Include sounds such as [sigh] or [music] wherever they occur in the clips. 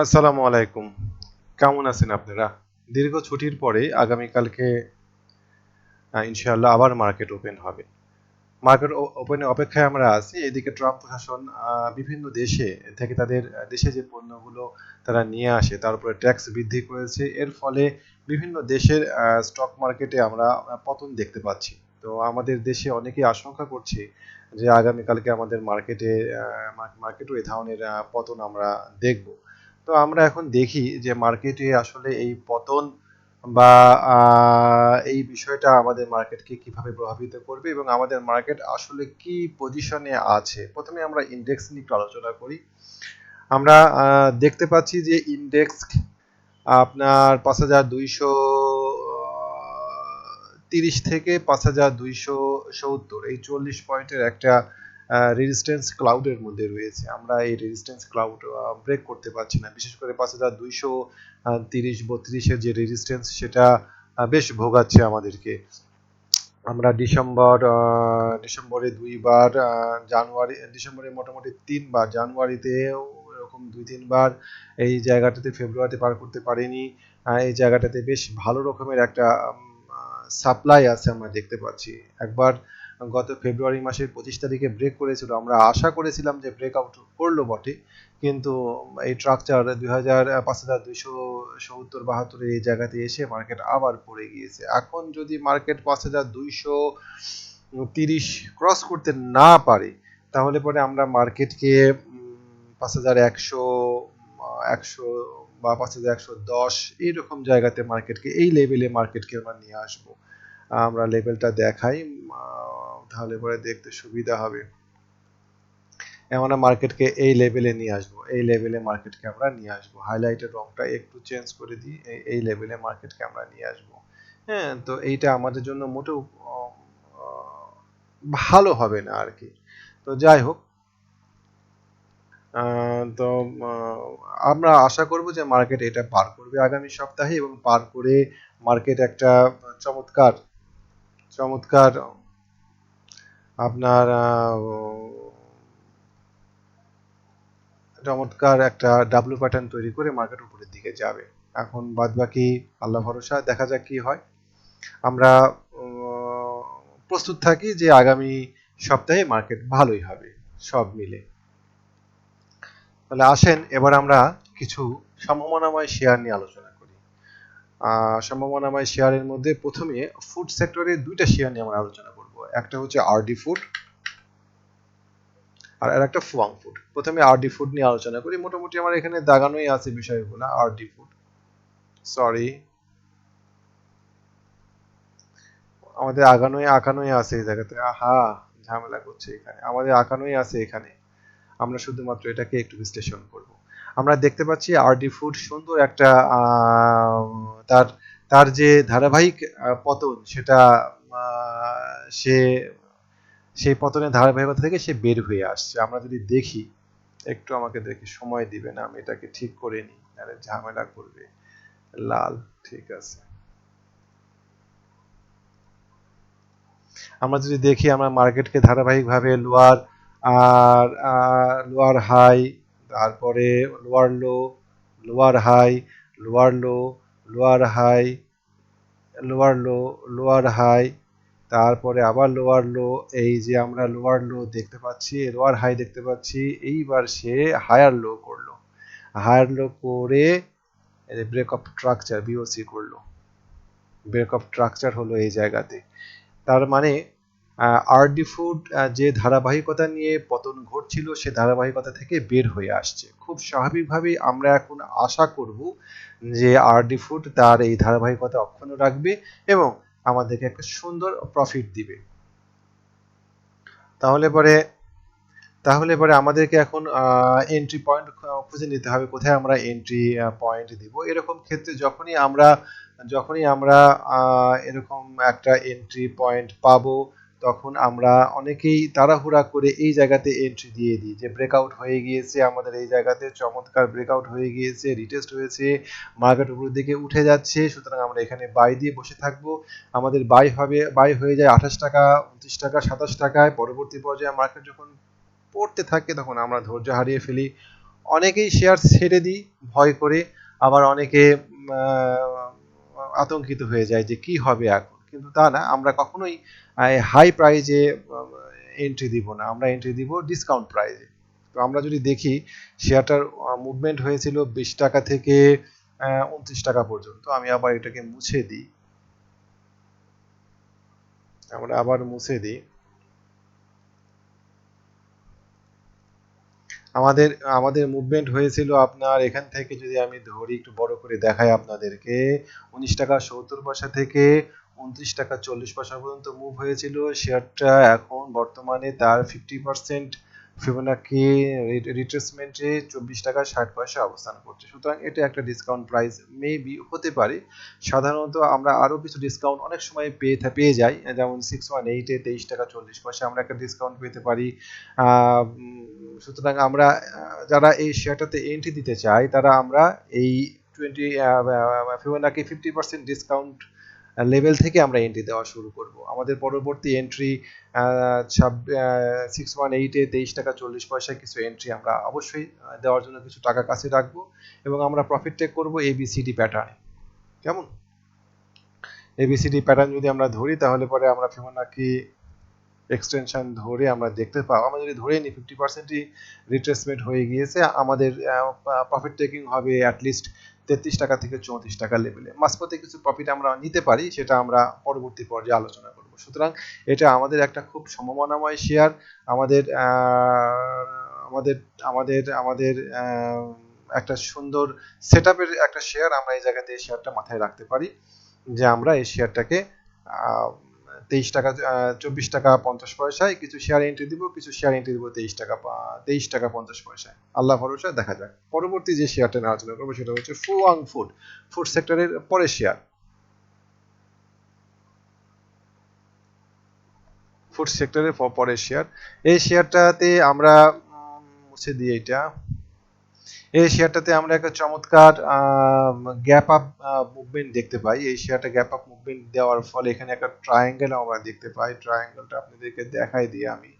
আসসালামু আলাইকুম। কেমন আছেন আপনারা? দীর্ঘ ছুটির পরে আগামীকালকে ইনশাআল্লাহ আবার মার্কেট ওপেন হবে। মার্কেট ওপেনের অপেক্ষায় আমরা আছি। এদিকে ট্রাম্প প্রশাসন বিভিন্ন দেশে থেকে তাদের, দেশে যে পণ্যগুলো তারা নিয়ে আসে, তার উপরে ট্যাক্স বৃদ্ধি করেছে। এর ফলে বিভিন্ন দেশের স্টক মার্কেটে আমরা পতন দেখতে পাচ্ছি। তো আমাদের দেশে অনেকেই আশঙ্কা করছে যে আগামীকালকে আমাদের মার্কেটে মার্কেটও এই ধরনের পতন আমরা দেখব। তো আমরা এখন দেখি যে মার্কেটে আসলে এই পতন বা এই বিষয়টা আমাদের মার্কেটকে কীভাবে প্রভাবিত করবে এবং আমাদের মার্কেট আসলে কি পজিশনে আছে? প্রথমে আমরা ইন্ডেক্স নিয়ে একটু আলোচনা করি। আমরা দেখতে পাচ্ছি যে ইন্ডেক্স আপনার পাঁচ হাজার দুইশো তিরিশ থেকে পাঁচ হাজার দুইশো সত্তর, এই চল্লিশ পয়েন্টের একটা রেজিস্ট্যান্স ক্লাউডের মধ্যে রয়েছে। আমরা এই রেজিস্ট্যান্স ক্লাউড ব্রেক করতে পারছি না। বিশেষ করে পাঁচ হাজার দুইশো তিরিশ, বত্রিশের যে রেজিস্ট্যান্স সেটা বেশ ভোগাচ্ছে আমাদেরকে। আমরা ডিসেম্বর ডিসেম্বরে দুইবার জানুয়ারি, ডিসেম্বরে মোটামুটি তিনবার জানুয়ারিতেও এরকম দুই, তিনবার এই জায়গাটাতে, ফেব্রুয়ারিতে পার করতে পারিনি। এই জায়গাটাতে বেশ ভালো রকমের একটা সাপ্লাই আছে আমরা দেখতে পাচ্ছি। একবার গত ফেব্রুয়ারি মাসের পঁচিশ তারিখে ব্রেক করেছিল। আমরা আশা করেছিলাম যে ব্রেক আউট করল বটে, কিন্তু এই স্ট্রাকচার দুই হাজার পাঁচ হাজার দুইশো সত্তর বাহাত্তরের এই জায়গাতে এসে মার্কেট আবার পড়ে গিয়েছে। এখন যদি মার্কেট পাঁচ হাজার দুইশো তিরিশ ক্রস করতে না পারে, তাহলে পরে আমরা মার্কেটকে পাঁচ হাজার একশো একশো বা পাঁচ হাজার একশো দশ এইরকম জায়গাতে মার্কেটকে এই লেভেলে মার্কেটকে আমরা নিয়ে আসব। আমরা লেভেলটা দেখাই তাহলে পরে দেখতে সুবিধা হবে। আমরা মার্কেটকে এই লেভেলে নিয়ে আসব, এই লেভেলে মার্কেটকে আমরা নিয়ে আসব। হাইলাইটের রংটা একটু চেঞ্জ করে দিই, এই লেভেলে মার্কেটকে আমরা নিয়ে আসব। হ্যাঁ তো এইটা আমাদের জন্য মোটেও ভালো হবে না আর কি। তো যাই হোক তো আমরা আশা করব যে মার্কেট এটা পার করবে আগামী সপ্তাহে এবং পার করে মার্কেট একটা চমৎকার চমৎকার আপনার চমৎকার একটা ডাব্লু প্যাটার্ন তৈরি করে মার্কেট উপরের দিকে যাবে। এখন বাদ বাকি আল্লাহ ভরসা, দেখা যাক কি হয়। আমরা প্রস্তুত থাকি যে আগামী সপ্তাহে মার্কেট ভালোই হবে, সব মিলে। তাহলে আসেন, এবার আমরা কিছু সম্ভাবনাময় শেয়ার নিয়ে আলোচনা সম্ভাবনাময় শেয়ারের মধ্যে প্রথমে ফুড সেক্টরের দুইটা শেয়ার নিয়ে আমরা আলোচনা করব। একটা হচ্ছে আরডি ফুড আর আর একটা ফুয়াং ফুড প্রথমে আরডি ফুড নিয়ে আলোচনা করি। মোটামুটি আমার এখানে দাগানোই আছে বিষয়গুলো আরডি ফুড সরি আমাদের আগানোই, আঁকানোই আছে এই জায়গাতে। আহা, ঝামেলা করছে এখানে। আমাদের আঁকানোই আছে এখানে। আমরা শুধুমাত্র এটাকে একটু বিশ্লেষণ করব। আমরা দেখতে পাচ্ছি আরডি ফুড সুন্দর একটা তার তার যে ধারাবাহিক পতন, সেটা সে, সেই পতনের ধারাবাহিকতা থেকে সে বের হয়ে আসছে। আমরা যদি দেখি, একটু আমাকে দেখি সময় দিবে না আমি এটাকে ঠিক করে নিই, নাহলে ঝামেলা করবে। লাল, ঠিক আছে। আমরা যদি দেখি, আমরা মার্কেটকে ধারাবাহিকভাবে লোয়ার আর লোয়ার হাই তারপরে lower low, lower high, lower low, lower high, lower low, lower high, তারপরে আবার লোয়ার লো, এই যে আমরা লোয়ার লো দেখতে পাচ্ছি, লোয়ার হাই দেখতে পাচ্ছি, এইবার সে হায়ার লো করল। হায়ার লো করে ব্রেক অফ স্ট্রাকচার বিওসি করল। ব্রেক অফ স্ট্রাকচার হলো এই জায়গাতে। তার মানে আরডি ফুড যে ধারাবাহিকতা নিয়ে পতন ঘটছিল, সে ধারাবাহিকতা থেকে বের হয়ে আসছে। খুব স্বাভাবিকভাবেই আমরা এখন আশা করব যে আরডি ফুড তার এই ধারাবাহিকতা অক্ষুণ্ণ রাখবে এবং আমাদেরকে একটা সুন্দর প্রফিট দিবে। তাহলে পরে তাহলে পরে আমাদেরকে এখন এন্ট্রি পয়েন্ট খুঁজে নিতে হবে, কোথায় আমরা এন্ট্রি পয়েন্ট দিব। এরকম ক্ষেত্রে যখনই আমরা যখনই আমরা এরকম একটা এন্ট্রি পয়েন্ট পাবো তখন আমরা অনেকেই তাড়াহুড়া করে এই জায়গাতে এন্ট্রি দিয়ে দিই যে ব্রেকআউট হয়ে গিয়েছে, আমাদের এই জায়গাতে চমৎকার ব্রেকআউট হয়ে গিয়েছে রিটেস্ট হয়েছে মার্কেট উপরের দিকে উঠে যাচ্ছে, সুতরাং আমরা এখানে বাই দিয়ে বসে থাকব। আমাদের বাই হবে বাই হয়ে যায় আঠাশ টাকা, উনত্রিশ টাকা, সাতাশ টাকায়। পরবর্তী পর্যায়ে মার্কেট যখন পড়তে থাকে তখন আমরা ধৈর্য হারিয়ে ফেলি। অনেকেই শেয়ার ছেড়ে দিই, ভয় করে। আবার অনেকে আতঙ্কিত হয়ে যায় যে কি হবে এখন? কিন্তু তা না, আমরা কখনোই হাই প্রাইজে এন্ট্রি দিব না, আমরা এন্ট্রি দিব ডিসকাউন্ট প্রাইজে তো আমরা যদি দেখি শেয়ারটার মুভমেন্ট হয়েছিল বিশ টাকা থেকে উনত্রিশ টাকা পর্যন্ত। আমি আবার এটাকে মুছে দিই। আমরা আবার মুছে দিই। আমাদের আমাদের মুভমেন্ট হয়েছিল আপনার, এখান থেকে যদি আমি ধরি, একটু বড় করে দেখাই আপনাদেরকে, উনিশ টাকা সত্তর পয়সা থেকে উনত্রিশ টাকা চল্লিশ পয়সা পর্যন্ত মুভ হয়েছিল। শেয়ারটা এখন বর্তমানে তার ফিফটি পার্সেন্ট ফিবোনাকি রিট্রেসমেন্টে চব্বিশ টাকা ষাট পয়সা অবস্থান করছে। সুতরাং এটা একটা ডিসকাউন্ট প্রাইস মেবি হতে পারে। সাধারণত আমরা আরও কিছু ডিসকাউন্ট অনেক সময় পেয়ে পেয়ে যাই। যেমন সিক্স ওয়ান এইটে তেইশ টাকা চল্লিশ পয়সা আমরা একটা ডিসকাউন্ট পেতে পারি। সুতরাং আমরা যারা এই শেয়ারটাতে এন্ট্রি দিতে চাই তারা আমরা এই twenty Fibonacci fifty percent discount level থেকে আমরা এন্ট্রি দেওয়া শুরু করব। আমাদের পরবর্তী এন্ট্রি সিক্স ওয়ান এইটে তেইশ টাকা চল্লিশ পয়সায় কিছু এন্ট্রি আমরা অবশ্যই দেওয়ার জন্য কিছু টাকা কাছে রাখব এবং আমরা প্রফিট টেক করব এবিসিডি প্যাটার্নে কেমন? এবিসিডি প্যাটার্ন যদি আমরা ধরি, তাহলে পরে আমরা ফিবোনাকি এক্সটেনশন ধরে আমরা দেখতে পাবো। আমরা যদি ধরে নিই ফিফটি পার্সেন্টই রিট্রেসমেন্ট হয়ে গিয়েছে। আমাদের প্রফিট টেকিং হবে অ্যাটলিস্ট তেত্রিশ টাকা থেকে চৌত্রিশ টাকা লেভেলে মাঝপথে কিছু প্রফিট আমরা নিতে পারি, সেটা আমরা পরবর্তী পর্যায়ে আলোচনা করব। সুতরাং এটা আমাদের একটা খুব সম্ভাবনাময় শেয়ার আমাদের আমাদের আমাদের আমাদের একটা সুন্দর সেট একটা শেয়ার আমরা এই জায়গাতে এই শেয়ারটা মাথায় রাখতে পারি, যে আমরা এই শেয়ারটাকে তেইশ টাকা চব্বিশ টাকা পঞ্চাশ পয়সায়, কিছু শেয়ার এন্ট্রি দিব, কিছু শেয়ার এন্ট্রি দিব তেইশ টাকা তেইশ টাকা পঞ্চাশ পয়সায়। আল্লাহ ভরসা, দেখা যাক। পরবর্তী যে শেয়ারটা নিয়ে আলোচনা করব, সেটা হচ্ছে ফুয়াং ফুড ফুড সেক্টরের পরের শেয়ার ফুড সেক্টরের পরের শেয়ার এই শেয়ারটাতে আমরা মুছে দিই এটা এই শেয়ারটাতে আমরা একটা চমৎকার গ্যাপ আপ মুভমেন্ট দেখতে পাই। এই শেয়ারটা গ্যাপ আপ মুভমেন্ট দেওয়ার ফলে এখানে একটা ট্রায়াঙ্গেল আমরা দেখতে পাই। ট্রায়াঙ্গেলটা আপনাদেরকে দেখাই দিই আমি।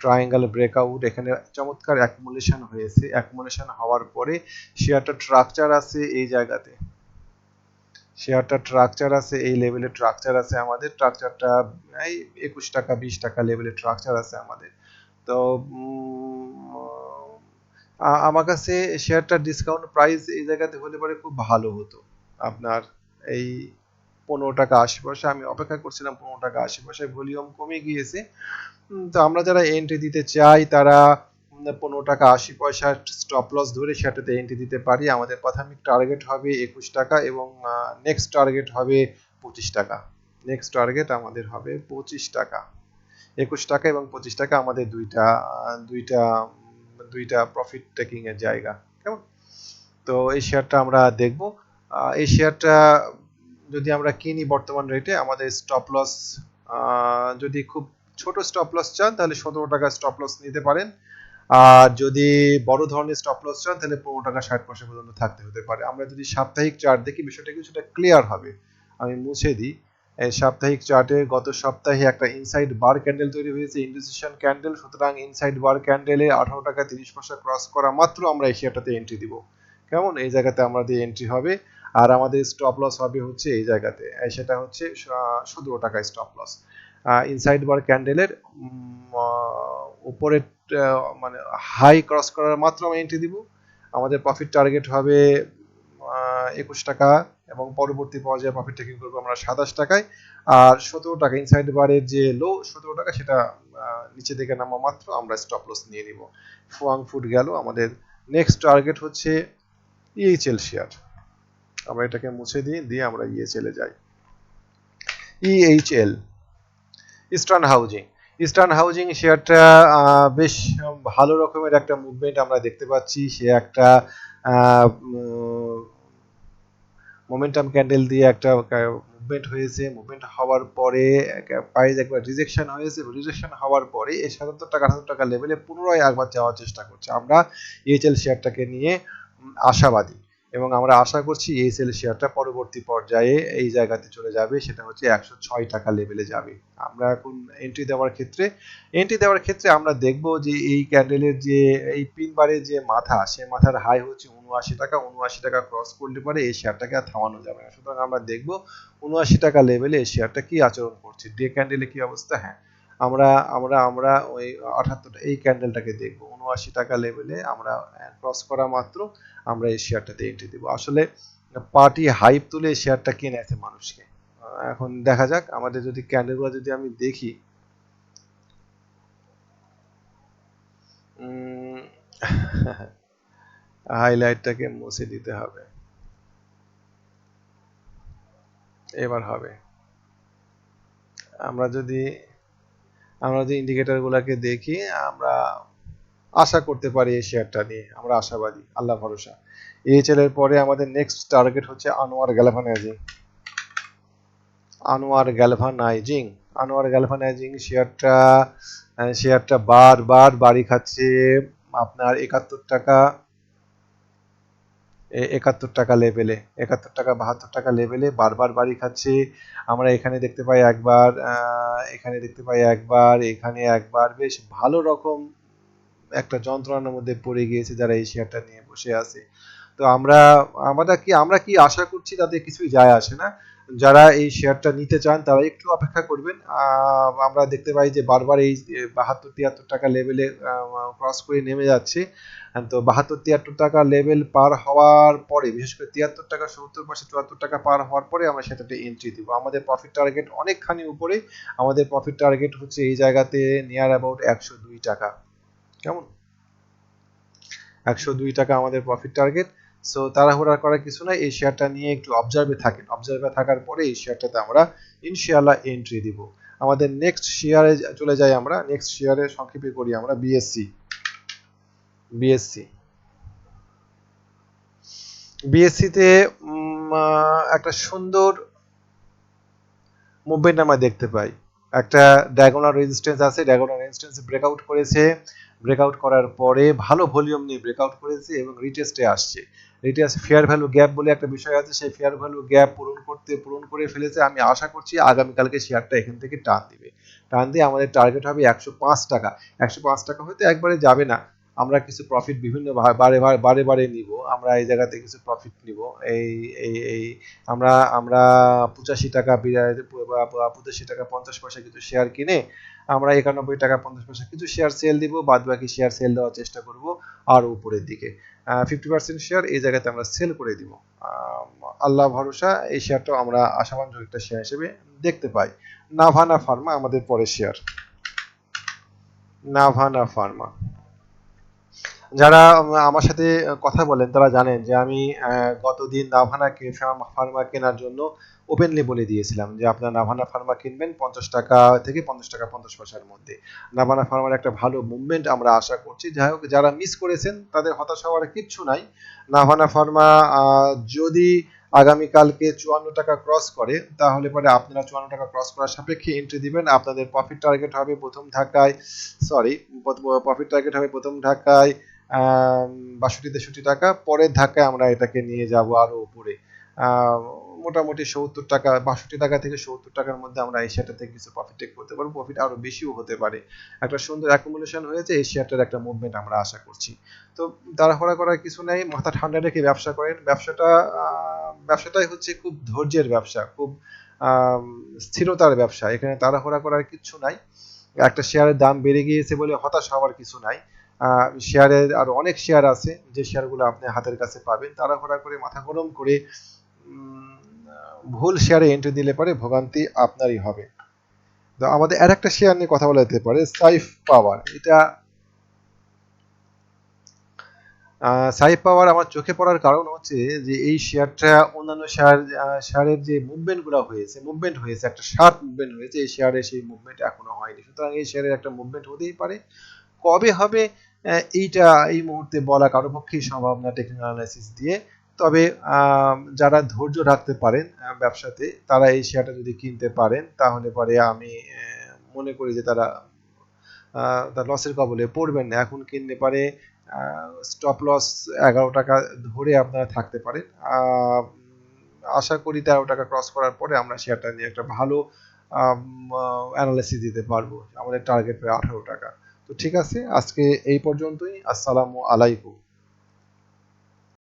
ট্রায়াঙ্গেল ব্রেকআউট এখানে চমৎকার অ্যাকুমুলেশন হয়েছে। অ্যাকুমুলেশন হওয়ার পরে শেয়ারটা স্ট্রাকচার আছে এই জায়গাতে। শেয়ারটা স্ট্রাকচার আছে, এই লেভেলের স্ট্রাকচার আছে আমাদের। স্ট্রাকচারটা এই একুশ টাকা, বিশ টাকা লেভেলের স্ট্রাকচার আছে আমাদের। তো আমার কাছে শেয়ারটা ডিসকাউন্ট প্রাইস এই জায়গাতে হলে পরে খুব ভালো হতো। আপনার এই পনেরো টাকা আশি পয়সা, আমি অপেক্ষা করছিলাম পনেরো টাকা আশি পয়সায় ভলিউম কমে গিয়েছে। তো আমরা যারা এন্ট্রি দিতে চাই, তারা পনেরো টাকা আশি পয়সা স্টপ লস ধরে সেটাতে এন্ট্রি দিতে পারি। আমাদের প্রাথমিক টার্গেট হবে একুশ টাকা এবং নেক্সট টার্গেট হবে পঁচিশ টাকা। নেক্সট টার্গেট আমাদের হবে পঁচিশ টাকা। একুশ টাকা এবং পঁচিশ টাকা আমাদের দুইটা দুইটা দুইটা প্রফিট টেকিং এর জায়গা, কেমন? তো এই শেয়ারটা আমরা দেখব। এই শেয়ারটা যদি আমরা কিনি বর্তমান রেটে আমাদের স্টপ লস যদি খুব ছোট স্টপ লস চান, তাহলে সতেরো টাকা স্টপ লস নিতে পারেন। আর যদি বড় ধরনের স্টপ লস চান, তাহলে পনেরো টাকা ষাট পয়সা পর্যন্ত থাকতে হতে পারে। আমরা যদি সাপ্তাহিক চার্ট দেখি, বিষয়টা কিছুটা ক্লিয়ার হবে। আমি মুছে দিই। সাপ্তাহিক চার্টে গত সপ্তাহে একটা ইনসাইড বার ক্যান্ডেল তৈরি হয়েছে ইন্ডিসিশন ক্যান্ডেল সুতরাং ইনসাইড বার ক্যান্ডেলে আঠারো টাকা তিরিশ পয়সা ক্রস করা মাত্র আমরা এশিয়াটাতে এন্ট্রি দিব। কেমন? এই জায়গাতে আমাদের এন্ট্রি হবে। আর আমাদের স্টপ লস হবে হচ্ছে এই জায়গাতে। সেটা হচ্ছে সতেরো টাকা স্টপ লস ইনসাইড বার ক্যান্ডেলের উপরে মানে হাই ক্রস করার মাত্র আমরা এন্ট্রি দিব। আমাদের প্রফিট টার্গেট হবে একুশ টাকা এবং পরবর্তী পর্যায়ে প্রফিট টেকিং করব আমরা সাতাশ টাকায়। আর সতেরো টাকা ইনসাইড বারের যে লো সতেরো টাকা সেটা নিচে দিকে নামা মাত্র, আমরা স্টপ লস নিয়ে নিব। ফুয়াং ফুড গেল। আমাদের নেক্সট টার্গেট হচ্ছে ইএইচএল শেয়ার আমরা এটাকে মুছে দিই, দিয়ে আমরা ইএইচএল এ যাই। EHL Eastern Housing Eastern Housing শেয়ারটা বেশ ভালো রকমের একটা মুভমেন্ট আমরা দেখতে পাচ্ছি। সে একটা মোমেন্টাম ক্যান্ডেল দিয়ে একটা মুভমেন্ট হয়েছে। মুভমেন্ট হওয়ার পরে প্রাইস একবার রিজেকশন হয়েছে। রিজেকশন হওয়ার পরে, এই সাতাত্তর টাকা আটাত্তর টাকা লেভেলে পুনরায় একবার যাওয়ার চেষ্টা করছে। আমরা ইএচএল শেয়ারটাকে নিয়ে আশাবাদী। এবং আমরা আশা করছি এই সেল শেয়ারটা পরবর্তী পর্যায়ে এই জায়গাতে চলে যাবে, সেটা হচ্ছে একশো ছয় টাকা লেভেলে যাবে। আমরা এখন এন্ট্রি দেওয়ার ক্ষেত্রে এন্ট্রি দেওয়ার ক্ষেত্রে আমরা দেখব যে এই ক্যান্ডেলের যে, এই পিন বারের যে মাথা, সে মাথার হাই হচ্ছে উনআশি টাকা উনআশি টাকা ক্রস করলে পরে এই শেয়ারটাকে আর থামানো যাবে না। সুতরাং আমরা দেখব উনআশি টাকা লেভেলে এই শেয়ারটা কি আচরণ করছে। ডে ক্যান্ডেলে কি অবস্থা? হ্যাঁ আমরা আমরা আমরা ওই আঠাত্তর এই ক্যান্ডেলটাকে দেখব। উনআশি টাকা লেভেলে আমরা ক্রস করা মাত্র আমরা এই শেয়ারটাতে এন্ট্রি দেবো। আসলে পার্টি হাইপ তুলে শেয়ারটা কিনে আছে মানুষকে। এখন দেখা যাক, আমাদের যদি ক্যান্ডেলগুলো যদি আমি দেখি হাইলাইটটাকে [laughs] মুছে দিতে হবে। এবার হবে। আমরা যদি আমরা যদি ইন্ডিকেটর গুলাকে দেখি, আমরা আশা করতে পারি এই শেয়ারটা নিয়ে। আমরা আশাবাদী, আল্লাহ ভরসা। এইচএল এর পরে আমাদের নেক্সট টার্গেট হচ্ছে Anwar galvanizing Anwar galvanizing Anwar galvanizing শেয়ারটা শেয়ারটা বারবার বাড়ি খাচ্ছে আপনার একাত্তর টাকা একাত্তর টাকা লেভেলে একাত্তর টাকা, বাহাত্তর টাকা লেভেলে বারবার বাড়ি খাচ্ছে। আমরা এখানে দেখতে পাই একবার এখানে দেখতে পাই একবার, এখানে একবার। বেশ ভালো রকম একটা যন্ত্রণার মধ্যে পড়ে গিয়েছে যারা এই শেয়ারটা নিয়ে বসে আছে। তো আমরা আমরা কি আমরা কি আশা করছি তাতে কিছুই যায় আসে না। যারা এই শেয়ারটা নিতে চান, তারা একটু অপেক্ষা করবেন। আমরা দেখতে পাই যে বারবার এই বাহাত্তর, তিয়াত্তর টাকা লেভেলে ক্রস করে নেমে যাচ্ছে। তো বাহাত্তর, তিয়াত্তর টাকা লেভেল পার হওয়ার পরে, বিশেষ করে তিয়াত্তর টাকা, সত্তর পাশে চুয়াত্তর টাকা পার হওয়ার পরে আমরা সেটাতে এন্ট্রি দিব। আমাদের প্রফিট টার্গেট অনেকখানি উপরে। আমাদের প্রফিট টার্গেট হচ্ছে এই জায়গাতে নিয়ার অ্যাবাউট একশো দুই টাকা। কেমন? একশো দুই টাকা আমাদের প্রফিট টার্গেট সো তাড়াহুড়া করার কিছু নাই, এই শেয়ারটা নিয়ে একটু অবজার্ভে থাকেন। অবজার্ভে থাকার পরে এই শেয়ারটাতে আমরা ইনশাআল্লাহ এন্ট্রি দিব। আমাদের নেক্সট শেয়ারে চলে যাই আমরা। নেক্সট শেয়ারে সংক্ষেপে করি আমরা বিএসসি বিএসসি বিএসসিতে একটা সুন্দর মুভমেন্ট আমরা দেখতে পাই। একটা ডায়াগোনাল রেজিস্ট্যান্স আছে ডায়াগোনাল রেজিস্ট্যান্স ব্রেকআউট করেছে। ব্রেকআউট করার পরে ভালো ভলিউম নিয়ে ব্রেকআউট করেছে এবং রিটেস্টে আসছে। রিটেস্ট ফেয়ার ভ্যালু গ্যাপ বলে একটা বিষয় আছে। সেই ফেয়ার ভ্যালু গ্যাপ পূরণ করতে, পূরণ করে ফেলেছে। আমি আশা করছি আগামীকালকে শেয়ারটা এখান থেকে টান দিবে। টান দিয়ে আমাদের টার্গেট হবে একশো পাঁচ টাকা। একশো পাঁচ টাকা হয়তো একবারে যাবে না। আমরা কিছু প্রফিট বিভিন্ন বারে বারে বারে নিব। আমরা এই জায়গাতে কিছু প্রফিট নিব। এই এই এই, আমরা আমরা পঁচাশি টাকা পঁচাশি টাকা পঞ্চাশ পয়সা কিছু শেয়ার কিনে আমরা একানব্বই টাকা পঞ্চাশ পয়সা কিছু শেয়ার সেল দিব। বাদ বাকি শেয়ার সেল দেওয়ার চেষ্টা করব। আর উপরের দিকে। ফিফটি পার্সেন্ট শেয়ার এই জায়গাতে আমরা সেল করে দিব। আল্লাহ ভরসা, এই শেয়ারটাও আমরা আশাবাঞ্জক একটা শেয়ার হিসেবে দেখতে পাই। নাভানা ফার্মা আমাদের পরের শেয়ার নাভানা ফার্মা যারা আমার সাথে কথা বলেন, তারা জানেন যে আমি গতদিন নাভানাকে ফার্মা কেনার জন্য ওপেনলি বলে দিয়েছিলাম যে আপনার নাভানা ফার্মা কিনবেন পঞ্চাশ টাকা থেকে পঞ্চাশ টাকা, পঞ্চাশ পয়সার মধ্যে। নাভানা ফার্মার একটা ভালো মুভমেন্ট আমরা আশা করছি। যাই হোক, যারা মিস করেছেন, তাদের হতাশ হওয়ার কিচ্ছু নাই। নাভানা ফার্মা যদি আগামীকালকে চুয়ান্ন টাকা ক্রস করে, তাহলে পরে আপনারা চুয়ান্ন টাকা ক্রস করার সাপেক্ষে এন্ট্রি দিবেন। আপনাদের প্রফিট টার্গেট হবে প্রথম ধাক্কায় সরি প্রফিট টার্গেট হবে প্রথম ধাক্কায় বাষট্টি, তেষট্টি টাকা। পরের ধাক্কায় আমরা এটাকে নিয়ে যাব আরও উপরে। মোটামুটি সত্তর টাকা, বাষট্টি টাকা থেকে সত্তর টাকার মধ্যে আমরা এই শেয়ারটা থেকে কিছু প্রফিট টেক করতে পারব। প্রফিট আরও বেশিও হতে পারে। একটা সুন্দর অ্যাকুমুলেশন হয়েছে, এই শেয়ারটার একটা মুভমেন্ট আমরা আশা করছি। তো তাড়াহুড়া করার কিছু নেই, মাথা ঠান্ডা রেখে ব্যবসা করেন। ব্যবসাটা ব্যবসাটাই হচ্ছে খুব ধৈর্যের ব্যবসা, খুব স্থিরতার ব্যবসা। এখানে তাড়াহুড়া করার কিছু নাই। একটা শেয়ারের দাম বেড়ে গিয়েছে বলে হতাশ হওয়ার কিছু নাই। শেয়ারের আরও অনেক শেয়ার আছে, যে শেয়ারগুলো আপনি হাতের কাছে পাবেন, তাড়াহুড়া করে, মাথা গরম করে ভুল শেয়ারে এন্ট্রি দিলে পরে ভোগান্তি আপনারই হবে। তো আমাদের আর একটা শেয়ার নিয়ে কথা বলা যেতে পারে সাইফ পাওয়ার এটা সাইফ পাওয়ার আমার চোখে পড়ার কারণ হচ্ছে যে, এই শেয়ারটা অন্যান্য শেয়ার শেয়ারের যে মুভমেন্টগুলো হয়েছে মুভমেন্ট হয়েছে, একটা শার্প মুভমেন্ট হয়েছে, এই শেয়ারে সেই মুভমেন্ট এখনও হয়নি। সুতরাং এই শেয়ারের একটা মুভমেন্ট হতেই পারে। কবে হবে? এইটা এই মুহূর্তে বলা কারও পক্ষেই সম্ভব না টেকনিক্যাল অ্যানালাইসিস দিয়ে। তবে যারা ধৈর্য রাখতে পারেন ব্যবসাতে, তারা এই শেয়ারটা যদি কিনতে পারেন, তাহলে পরে আমি মনে করি যে তারা তার লসের কবলে পড়বেন না। এখন কিনতে পারে স্টপ লস এগারো টাকা ধরে আপনারা থাকতে পারেন। আশা করি তেরো টাকা ক্রস করার পরে আমরা শেয়ারটা নিয়ে একটা ভালো অ্যানালাইসিস দিতে পারব। আমাদের টার্গেট প্রায় আঠারো টাকা। তো ঠিক আছে আজকে এই পর্যন্তই। আসসালামু আলাইকুম।